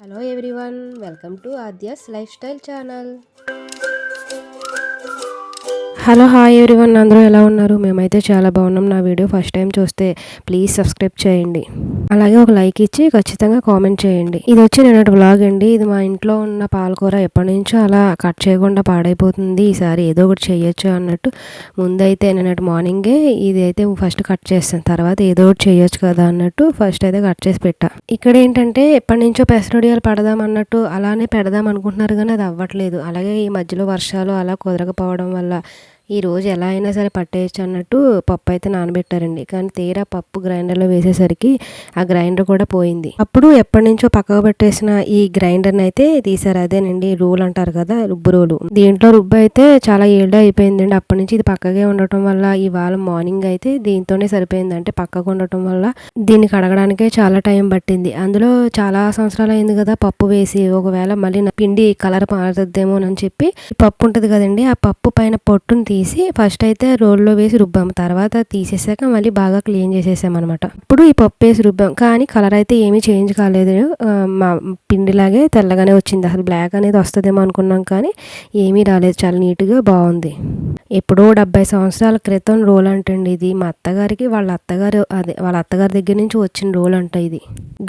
Hello everyone, welcome to Adya's lifestyle channel. Hello hi one అందరూ ఎలా ఉన్నారు మేమైతే చాలా బాగున్నాం నా వీడియో ఫస్ట్ టైం చూస్తే ప్లీజ్ సబ్స్క్రైబ్ చేయండి అలాగే ఒక లైక్ ఇచ్చి ఖచ్చితంగా కామెంట్ చేయండి ఇది వచ్చి నిన్నటి బ్లాగ్ అండి ఇది మా ఇంట్లో ఉన్న పాలకూర ఎప్పటి నుంచో అలా కట్ చేయకుండా పాడైపోతుంది ఈసారి ఏదో ఒకటి చేయొచ్చు అన్నట్టు ముందైతే నిన్నటి మార్నింగే ఇది అయితే ఫస్ట్ కట్ చేస్తాను తర్వాత ఏదో ఒకటి చేయొచ్చు కదా అన్నట్టు ఫస్ట్ అయితే కట్ చేసి పెట్టా ఇక్కడ ఏంటంటే ఎప్పటి నుంచో పెసరడియాలు పడదాం అన్నట్టు అలానే పెడదాం అనుకుంటున్నారు కానీ అది అవ్వట్లేదు అలాగే ఈ మధ్యలో వర్షాలు అలా కుదరకపోవడం వల్ల ఈ రోజు ఎలా అయినా సరే పట్టేయచ్చు అన్నట్టు పప్పు అయితే నానబెట్టారండి కానీ తీరా పప్పు గ్రైండర్లో వేసేసరికి ఆ గ్రైండర్ కూడా పోయింది అప్పుడు ఎప్పటి నుంచో పక్కకు పెట్టేసిన ఈ గ్రైండర్ని అయితే తీసారు అదేనండి రూల్ అంటారు కదా రుబ్బు రోలు దీంట్లో రుబ్బు అయితే చాలా అయిపోయింది అయిపోయిందండి అప్పటి నుంచి ఇది పక్కగా ఉండటం వల్ల ఇవాళ మార్నింగ్ అయితే దీంతోనే సరిపోయింది అంటే పక్కకు ఉండటం వల్ల దీన్ని కడగడానికే చాలా టైం పట్టింది అందులో చాలా సంవత్సరాలు అయింది కదా పప్పు వేసి ఒకవేళ మళ్ళీ పిండి కలర్ మారుతుందేమోనని చెప్పి పప్పు ఉంటుంది కదండి ఆ పప్పు పైన పొట్టును తీసి ఫస్ట్ అయితే రోల్లో వేసి రుబ్బాం తర్వాత తీసేసాక మళ్ళీ బాగా క్లీన్ చేసేసామన్నమాట ఇప్పుడు ఈ పప్పు వేసి రుబ్బాం కానీ కలర్ అయితే ఏమీ చేంజ్ కాలేదు మా పిండిలాగే తెల్లగానే వచ్చింది అసలు బ్లాక్ అనేది వస్తుందేమో అనుకున్నాం కానీ ఏమీ రాలేదు చాలా నీట్గా బాగుంది ఎప్పుడో డెబ్బై సంవత్సరాల క్రితం రోల్ అంటండి ఇది మా అత్తగారికి వాళ్ళ అత్తగారు అదే వాళ్ళ అత్తగారి దగ్గర నుంచి వచ్చిన రోల్ అంట ఇది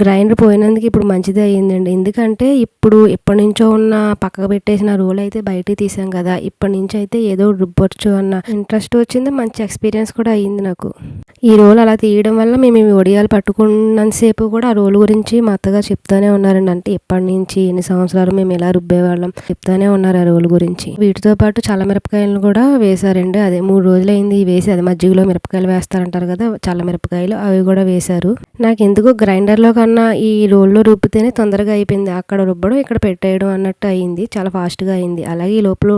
గ్రైండర్ పోయినందుకు ఇప్పుడు మంచిది అయ్యిందండి ఎందుకంటే ఇప్పుడు ఎప్పటి నుంచో ఉన్న పక్కకు పెట్టేసిన రోల్ అయితే బయటికి తీసాం కదా ఇప్పటి నుంచి అయితే ఏదో రుబ్బొచ్చు అన్న ఇంట్రెస్ట్ వచ్చింది మంచి ఎక్స్పీరియన్స్ కూడా అయ్యింది నాకు ఈ రోల్ అలా తీయడం వల్ల మేము ఈ ఒడియాలు పట్టుకున్నంతసేపు కూడా ఆ రోల్ గురించి మా అత్తగారు చెప్తానే ఉన్నారండి అంటే ఎప్పటి నుంచి ఎన్ని సంవత్సరాలు మేము ఎలా రుబ్బేవాళ్ళం చెప్తానే ఉన్నారు ఆ రోల్ గురించి వీటితో పాటు చల్ల మిరపకాయలను కూడా వేశారండి అదే మూడు రోజులు అయింది వేసి అది మజ్జిగలో మిరపకాయలు వేస్తారంటారు కదా చల్ల మిరపకాయలు అవి కూడా వేశారు నాకు ఎందుకో గ్రైండర్లో కన్నా ఈ రోల్లో రుబ్బితేనే తొందరగా అయిపోయింది అక్కడ రుబ్బడం ఇక్కడ పెట్టేయడం అన్నట్టు అయింది చాలా ఫాస్ట్గా అయింది అలాగే ఈ లోపల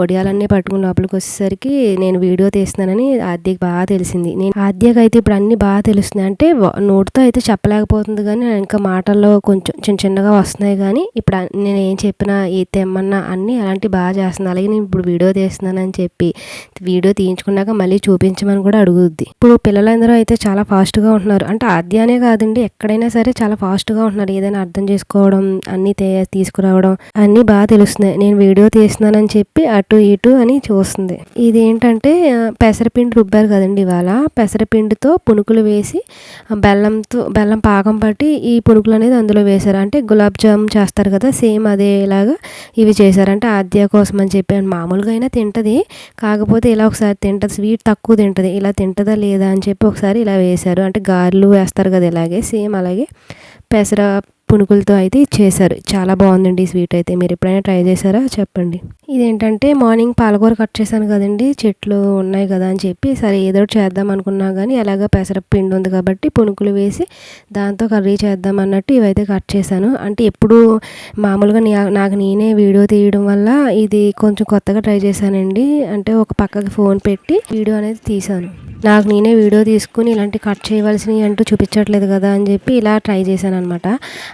వడియాలన్నీ పట్టుకుని లోపలికి వచ్చేసరికి నేను వీడియో తీస్తున్నానని ఆద్యకి బాగా తెలిసింది నేను ఆద్య మధ్యగా అయితే ఇప్పుడు అన్నీ బాగా తెలుస్తున్నాయి అంటే నోటితో అయితే చెప్పలేకపోతుంది కానీ ఇంకా మాటల్లో కొంచెం చిన్న చిన్నగా వస్తున్నాయి కానీ ఇప్పుడు నేను ఏం చెప్పినా ఏ తెమ్మన్నా అన్నీ అలాంటివి బాగా చేస్తున్నాను అలాగే నేను ఇప్పుడు వీడియో తీస్తున్నానని చెప్పి వీడియో తీయించుకున్నాక మళ్ళీ చూపించమని కూడా అడుగుద్ది ఇప్పుడు పిల్లలందరూ అయితే చాలా ఫాస్ట్గా ఉంటున్నారు అంటే ఆద్యానే కాదండి ఎక్కడైనా సరే చాలా ఫాస్ట్గా ఉంటున్నారు ఏదైనా అర్థం చేసుకోవడం అన్నీ తీసుకురావడం అన్నీ బాగా తెలుస్తున్నాయి నేను వీడియో తీస్తున్నానని చెప్పి అటు ఇటు అని చూస్తుంది ఇదేంటంటే పెసరపిండి రుబ్బారు కదండి ఇవాళ పెసరపిండి పిండితో పునుకులు వేసి బెల్లంతో బెల్లం పాకం పట్టి ఈ పునుకులు అనేది అందులో వేశారు అంటే గులాబ్ జామ్ చేస్తారు కదా సేమ్ అదేలాగా ఇవి చేశారంటే ఆద్య కోసం అని చెప్పి మామూలుగా అయినా తింటుంది కాకపోతే ఇలా ఒకసారి తింటుంది స్వీట్ తక్కువ తింటుంది ఇలా తింటుందా లేదా అని చెప్పి ఒకసారి ఇలా వేశారు అంటే గారెలు వేస్తారు కదా ఇలాగే సేమ్ అలాగే పెసర పునుకులతో అయితే ఇచ్చేసారు చాలా బాగుందండి ఈ స్వీట్ అయితే మీరు ఎప్పుడైనా ట్రై చేశారా చెప్పండి ఇదేంటంటే మార్నింగ్ పాలకూర కట్ చేశాను కదండి చెట్లు ఉన్నాయి కదా అని చెప్పి సరే ఏదో చేద్దాం అనుకున్నా కానీ పెసర పెసరపిండి ఉంది కాబట్టి పునుకులు వేసి దాంతో కర్రీ చేద్దాం అన్నట్టు ఇవైతే కట్ చేశాను అంటే ఎప్పుడు మామూలుగా నాకు నేనే వీడియో తీయడం వల్ల ఇది కొంచెం కొత్తగా ట్రై చేశానండి అంటే ఒక పక్కకి ఫోన్ పెట్టి వీడియో అనేది తీశాను నాకు నేనే వీడియో తీసుకుని ఇలాంటి కట్ చేయవలసినవి అంటూ చూపించట్లేదు కదా అని చెప్పి ఇలా ట్రై చేశాను అనమాట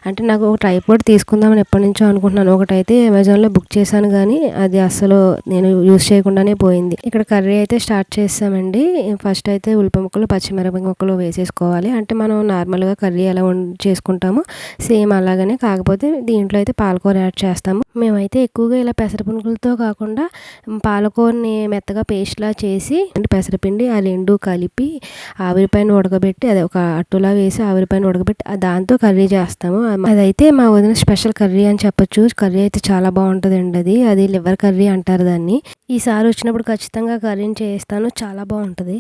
అంటే నాకు ఒక ట్రైపోర్డ్ తీసుకుందామని ఎప్పటి నుంచో అనుకుంటున్నాను ఒకటైతే అమెజాన్లో బుక్ చేశాను కానీ అది అస్సలు నేను యూస్ చేయకుండానే పోయింది ఇక్కడ కర్రీ అయితే స్టార్ట్ చేస్తామండి ఫస్ట్ అయితే ఉల్లిప ముక్కలు పచ్చిమిరపి ముక్కలు వేసేసుకోవాలి అంటే మనం నార్మల్గా కర్రీ ఎలా చేసుకుంటామో సేమ్ అలాగనే కాకపోతే దీంట్లో అయితే పాలకూర యాడ్ చేస్తాము మేమైతే ఎక్కువగా ఇలా పెసరపునుకులతో కాకుండా పాలకూరని మెత్తగా పేస్ట్లా చేసి అంటే పెసరపిండి ఆ రెండు కలిపి ఆవిరిపైన ఉడకబెట్టి అది ఒక అట్టులా వేసి ఆవిరిపైన ఉడకబెట్టి దాంతో కర్రీ చేస్తాము అదైతే మా వదిన స్పెషల్ కర్రీ అని చెప్పొచ్చు కర్రీ అయితే చాలా బాగుంటుంది అండి అది అది లివర్ కర్రీ అంటారు దాన్ని ఈసారి వచ్చినప్పుడు ఖచ్చితంగా కర్రీని చేస్తాను చాలా బాగుంటుంది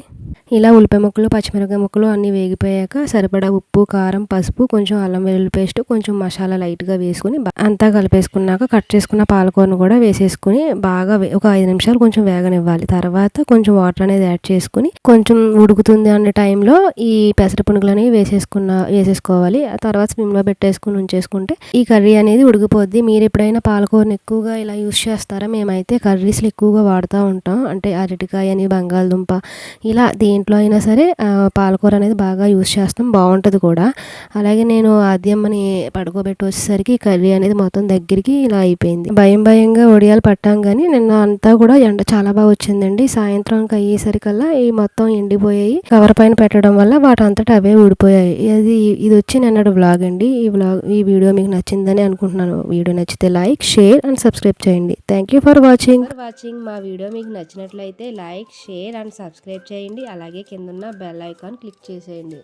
ఇలా ఉల్లిపాయ ముక్కలు పచ్చిమిరపకాయ ముక్కలు అన్నీ వేగిపోయాక సరిపడా ఉప్పు కారం పసుపు కొంచెం అల్లం వెల్లుల్లి పేస్ట్ కొంచెం మసాలా లైట్గా వేసుకుని అంతా కలిపేసుకున్నాక కట్ చేసుకున్న పాలకూరను కూడా వేసేసుకుని బాగా ఒక ఐదు నిమిషాలు కొంచెం వేగనివ్వాలి తర్వాత కొంచెం వాటర్ అనేది యాడ్ చేసుకుని కొంచెం కొంచెం ఉడుకుతుంది అనే టైంలో ఈ పెసర అనేవి వేసేసుకున్న వేసేసుకోవాలి ఆ తర్వాత స్విమ్లో పెట్టేసుకుని ఉంచేసుకుంటే ఈ కర్రీ అనేది ఉడికిపోద్ది మీరు ఎప్పుడైనా పాలకూరని ఎక్కువగా ఇలా యూస్ చేస్తారా మేమైతే కర్రీస్లు ఎక్కువగా వాడుతూ ఉంటాం అంటే అరటికాయ అని బంగాళదుంప ఇలా దేంట్లో అయినా సరే పాలకూర అనేది బాగా యూస్ చేస్తాం బాగుంటుంది కూడా అలాగే నేను ఆద్యమ్మని పడుకోబెట్టి వచ్చేసరికి కర్రీ అనేది మొత్తం దగ్గరికి ఇలా అయిపోయింది భయం భయంగా ఒడియాలు పట్టాం కానీ నిన్న అంతా కూడా ఎండ చాలా బాగా వచ్చిందండి సాయంత్రం అయ్యేసరికల్లా ఈ మొత్తం ఎండిపోయాయి కవర్ పైన పెట్టడం వల్ల అంతటా అవే ఊడిపోయాయి అది ఇది వచ్చి నిన్నటి వ్లాగ్ అండి ఈ వ్లాగ్ ఈ వీడియో మీకు నచ్చిందని అనుకుంటున్నాను వీడియో నచ్చితే లైక్ షేర్ అండ్ సబ్స్క్రైబ్ చేయండి thank you for watching watching మా వీడియో మీకు నచ్చినట్లయితే లైక్ షేర్ అండ్ సబ్స్క్రైబ్ చేయండి అలాగే కిందన్న బెల్ ఐకాన్ క్లిక్ చేసేయండి